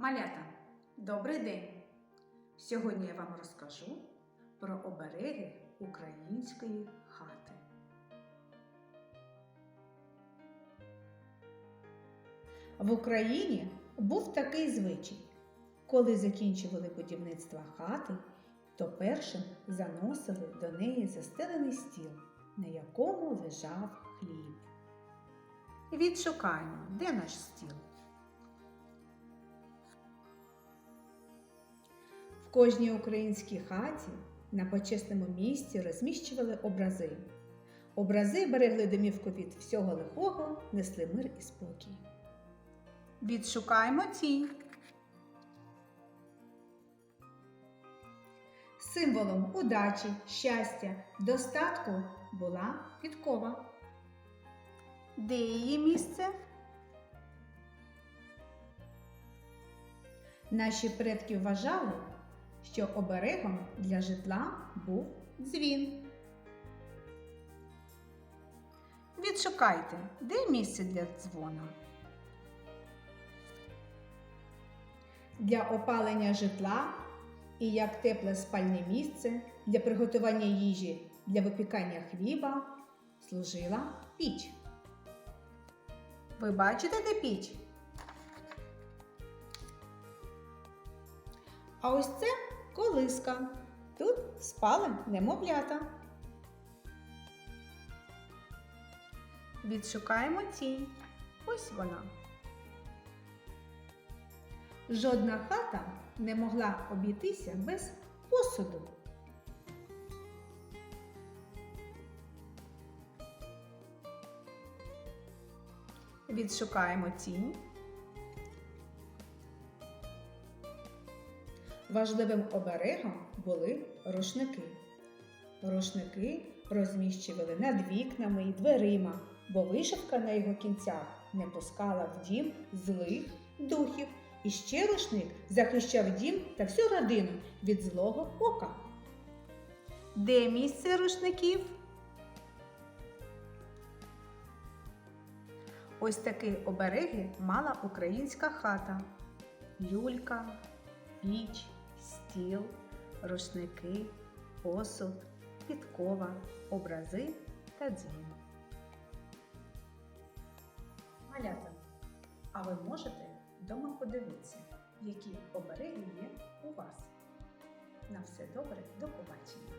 Малята, добрий день! Сьогодні я вам розкажу про обереги української хати. В Україні був такий звичай. Коли закінчували будівництво хати, то першим заносили до неї застелений стіл, на якому лежав хліб. Відшукаємо, де наш стіл. Кожній українській хаті на почесному місці розміщували образи. Образи берегли домівку від всього лихого, несли мир і спокій. Відшукаємо тінь. Символом удачі, щастя, достатку була підкова. Де її місце? Наші предки вважали, що оберегом для житла був дзвін. Відшукайте, де місце для дзвона. Для опалення житла і як тепле спальне місце для приготування їжі для випікання хліба служила піч. Ви бачите, де піч? А ось це колиска. Тут спали немовлята. Відшукаємо тінь. Ось вона. Жодна хата не могла обійтися без посуду. Відшукаємо тінь. Важливим оберегом були рушники. Рушники розміщували над вікнами і дверима, бо вишивка на його кінцях не пускала в дім злих духів. І ще рушник захищав дім та всю родину від злого ока. Де місце рушників? Ось такі обереги мала українська хата. Люлька, піч, стіл, рушники, посуд, підкова, образи та дзвін. Малята, а ви можете вдома подивитися, які обереги є у вас. На все добре, до побачення!